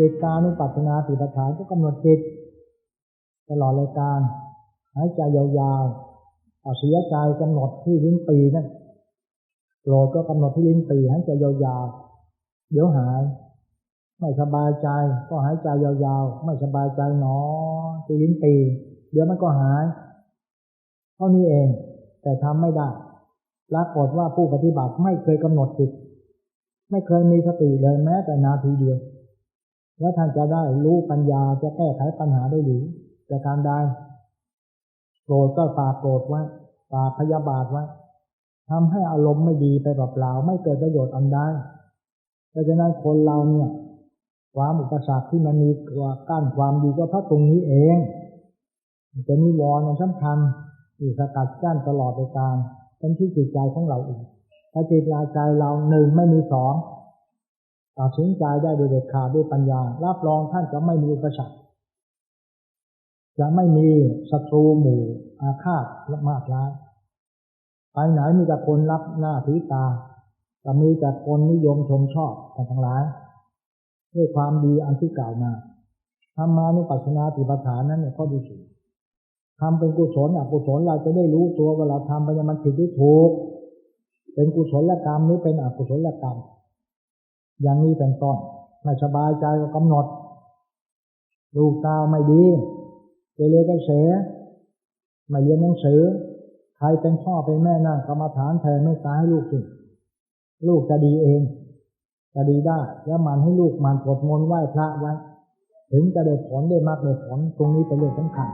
จิตตานุปัสสนาติปฐานก็กำหนดจิตตลอดรายการหายใจยาวๆเอาเสียใจกำหนดที่ลิ้นปีนั่นโกรธก็กำหนดที่ลิ้นปีหายใจยาวๆเดี๋ยวหาย ไม่สบายใจก็หายใจยาวๆ ไม่สบายใจหนอที่ลิ้นปี เดี๋ยวมันก็หายเท่านี้เอง แต่ทำไม่ได้ปรากฏว่าผู้ปฏิบัติไม่เคยกำหนดจิต ไม่เคยมีสติเลยแม้แต่นาทีเดียว แล้วท่านจะได้รู้ปัญญาจะแก้ไขปัญหาได้หรือจะการใดโกรธก็ฝากโกรธไว้ฝากพยาบาทไว้ทำให้อารมณ์ไม่ดีไปเปล่าๆไม่เกิดประโยชน์อันใดเพราะฉะนั้นคนเราเนี่ย ความอุปสรรคที่มันมีตัวกั้นความดีก็เพราะตรงนี้เองมันเป็นนิวรณ์อันสำคัญที่สกัดกั้นตลอดไปการเป็นที่จิตใจของเราเองถ้าจิตใจเราหนึ่งไม่มีสอง ตัดสินใจได้โดยเด็ดขาดด้วยปัญญา รับรองท่านจะไม่มีอุปสรรคจะไม่มีศัตรูหมู่อาฆาตและมากร้ายไปไหนมีแต่คนรับหน้าถือตาจะมีแต่คนนิยมชมชอบกันทั้งหลาย ด้วยความดีอันที่กล่าวมาธรรมานุปัสสนาติปฐานนั้นเนี่ยข้อที่สี่ทำเป็นกุศลอกุศลเราจะได้รู้ตัวว่าเราทำไปเนี่ยมันผิดหรือถูก เป็นกุศลกรรมหรือเป็นอกุศลกรรม อย่างนี้เป็นต้นไม่สบายใจก็กำหนด ลูกตาไม่ดีเกเรกเสไม่เรียนหนังสือ ใครเป็นพ่อเป็นแม่นั่งกรรมฐานแทนไม่ตายให้ลูกสิลูกจะดีเอง จะดีได้ แล้วมันให้ลูกมันกดมนไหว้พระไว้ ถึงจะได้ผลได้มากได้ผลตรงนี้เป็นเรื่องสำคัญ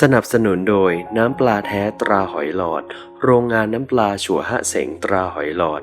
สนับสนุนโดยน้ำปลาแท้ตราหอยหลอด โรงงานน้ำปลาฉัวหะเสงตราหอยหลอด